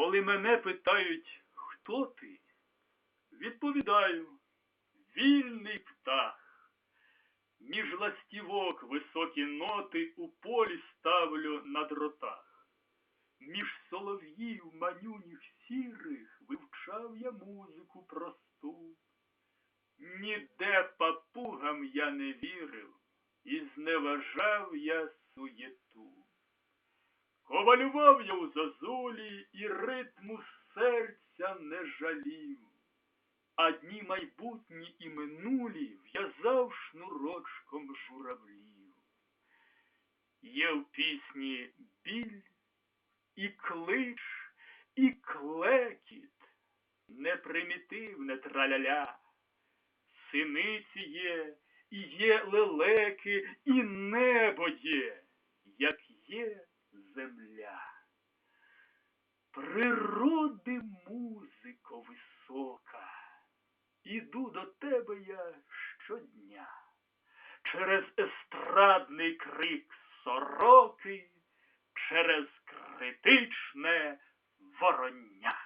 Коли мене питають, хто ти, відповідаю, вільний птах. Між ластівок високі ноти у полі ставлю на дротах. Між солов'їв манюніх сірих вивчав я музику просту. Ніде папугам я не вірив, і зневажав я. Ковалював я у зозулі і ритму серця не жалів, а дні майбутні і минулі в'язав шнурочком журавлів. Є в пісні біль і клич, і клекіт, не примітивне траляля. Синиці є, і є лелеки, і небо є, як є земля. Природи музико висока, іду до тебе я щодня. Через естрадний крик сороки, через критичне вороння.